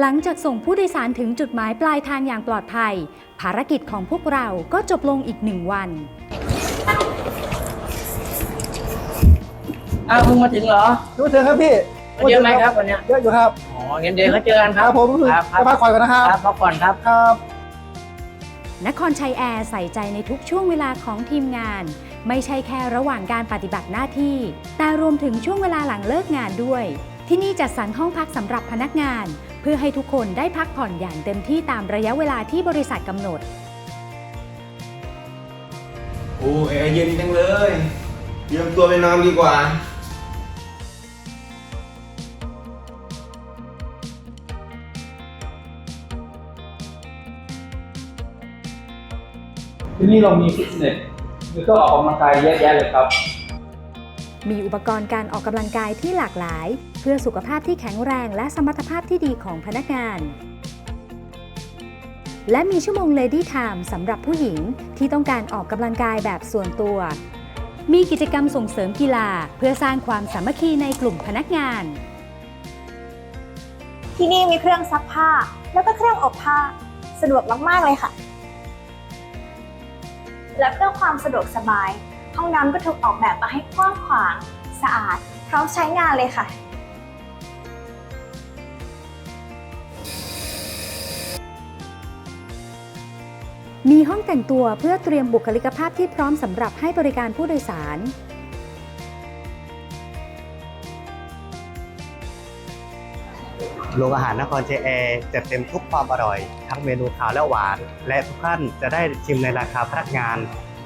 หลังจากส่งผู้โดยสารถึงจุดหมายปลายทางอย่างปลอดภัย ภารกิจของพวกเราก็จบลงอีกหนึ่งวัน อ้าวเพิ่งมาถึงเหรอรู้เถอะครับพี่เยอะไหมครับวันเนี้ยเยอะอยู่ครับ อ๋องั้นเดี๋ยวเขาเจอกันคครัรับบผมรู้สึกครับคจะพัรับกผ่อนก่อนนะครับครับพักผ่อนครับ ครับ นครชัยแอร์ใส่ใจในทุกช่วงเวลาของทีมงาน ไม่ใช่แค่ระหว่างการปฏิบัติหน้าที่ แต่รวมถึงช่วงเวลาหลังเลิกงานด้วย ที่นี่จัดสรรห้องพักสำหรับพนักงาน เพื่อให้ทุกคนได้พักผ่อนอย่างเต็มที่ตามระยะเวลาที่บริษัทกำหนด โอ้แอร์เย็นจังเลยเตรียมตัวไปนอนดีกว่า ที่นี่เรามีฟิตเนสมีเครื่องออกกำลังกายเยอะแยะเลยครับ มีอุปกรณ์การออกกำลังกายที่หลากหลาย เพื่อสุขภาพที่แข็งแรงและสมรรถภาพที่ดีของพนักงาน และมีชั่วโมง Lady Time สำหรับผู้หญิงที่ต้องการออกกำลังกายแบบส่วนตัว มีกิจกรรมส่งเสริมกีฬา เพื่อสร้างความสามัคคีในกลุ่มพนักงาน ที่นี่มีเครื่องซักผ้า แล้วก็เครื่องอบผ้า สะดวกมาก ๆ เลยค่ะ และเพื่อความสะดวกสบาย ห้องน้ำก็ถูกออกแบบมาให้กว้างขวางสะอาด พร้อมใช้งานเลยค่ะ มีห้องแต่งตัวเพื่อเตรียมบุคลิกภาพที่พร้อมสำหรับให้บริการผู้โดยสาร โรงอาหารนครเจแอร์จัดเต็มทุกความอร่อย ทั้งเมนูขาวและหวาน และทุกท่านจะได้ชิมในราคาพนักงาน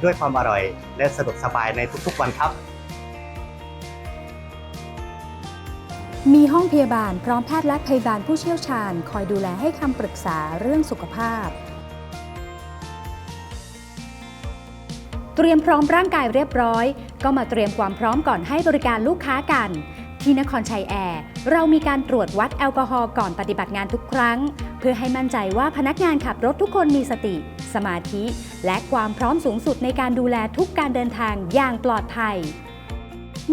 ด้วยความอร่อย และสะดวกสบายในทุกๆวันครับ มีห้องพยาบาลพร้อมแพทย์และพยาบาลผู้เชี่ยวชาญ คอยดูแลให้คำปรึกษาเรื่องสุขภาพ เตรียมพร้อมร่างกายเรียบร้อย ก็มาเตรียมความพร้อมก่อนให้บริการลูกค้ากัน ที่นครชัยแอร์เรามีการตรวจวัดแอลกอฮอล์ก่อนปฏิบัติงานทุกครั้ง เพื่อให้มั่นใจว่าพนักงานขับรถทุกคนมีสติ สมาธิ และความพร้อมสูงสุดในการดูแลทุกการเดินทางอย่างปลอดภัย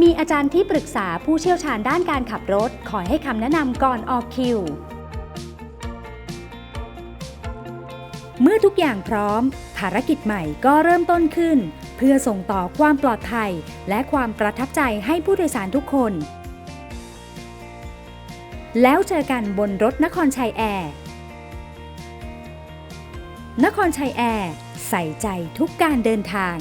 มีอาจารย์ที่ปรึกษาผู้เชี่ยวชาญด้านการขับรถคอยให้คำแนะนำก่อนออกคิว เมื่อทุกอย่างพร้อม ภารกิจใหม่ก็เริ่มต้นขึ้น เพื่อส่งต่อความปลอดภัย และความประทับใจให้ผู้โดยสารทุกคน แล้วเจอกันบนรถนครชัยแอร์ นครชัยแอร์ ใส่ใจทุกการเดินทาง